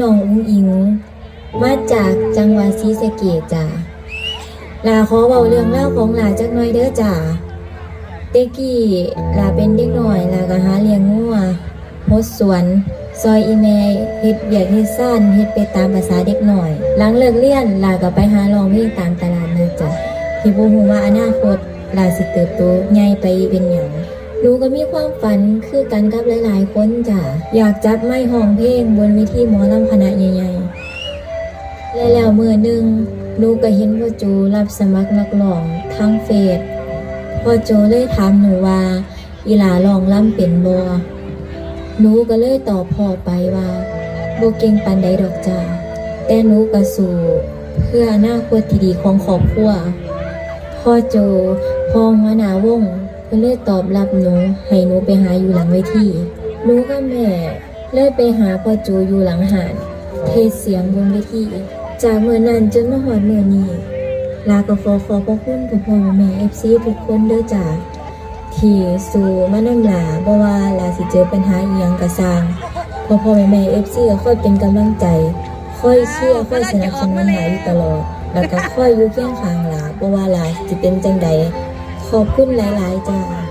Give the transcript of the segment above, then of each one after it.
น้องอุ้งอิงมาจากจังหวัดศรีสะเกษจ้ะลาขอเบาเรื่องเล่าของหลาจักหน่อยเด้อจ้ะเด็กกี้ลาเป็นเด็กหน่อยลาก็หาเลี้ยงงัวหดสวน ซอยอีเมลเฮ็ดเบียกเฮ็ดซ่านเฮ็ดไปตามภาษาเด็กหน่อย หลังเลิกเรียนลาก็ไปหาลองเพลงตามตลาดนัดจ้ะที่บ่ฮู้ว่าอนาคตลาสิเติบโตใหญ่ไปเป็นหยัง หนูก็มีความฝันคือกันกับหลายๆคนจ้ะอยากจับไม้ห้องเพลงบนเวทีหมอลำคณะใหญ่ๆและแล้วเมื่อหนึ่งหนูก็เห็นพ่อโจรับสมัครนักร้องทางเฟซพ่อโจเลยถามหนูว่า อีหลาลองล่ำเป็นบ่หนูก็เลยตอบพ่อไปว่าโบเก่งปานใดดอกจ้าแต่หนูก็สู้เพื่ออนาคตที่ดีของครอบครัวพ่อโจพ่อหัวหน้าวง เพิ่นเลยตอบรับหนูให้หนูไปหาอยู่หลังเวทีหนูกับแม่เลยไปหาพ่อโจอยู่หลังหาดเทศเสียงบนเวทีจากเมื่อนั้นจนมาหอดเมื่อนี้ลาก็ขอขอบพระคุณพ่อพ่อแม่เอฟซีทุกคนเด้อจ้าที่สู่มานำลาบ่ว่าลาสิเจอปัญหาอียงก็สร้างพ่อพ่อแม่แม่เอฟซีก็ค่อยเป็นกำลังใจ ค่อยเชื่อค่อยสนับสนุนหลาอยู่ตลอด แล้วก็ค่อยอยู่เคียงข้างหลาเพราะว่าลาจะเป็นจังใด ขอบคุณหลาย ๆ จ้า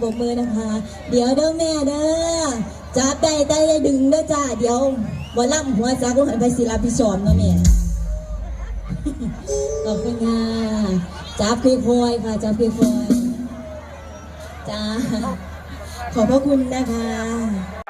ปรบมือนะคะ เดี๋ยวเด้อแม่เด้อจับได้แต่ดึงเด้อจ้าเดี๋ยวบอลล่ำหัวจักว่าหันไปศิลาพิชอมเนาะแม่ขอบคุณค่ะจับคุยคอยค่ะจับคุยคอยจ้าขอบพระคุณนะคะ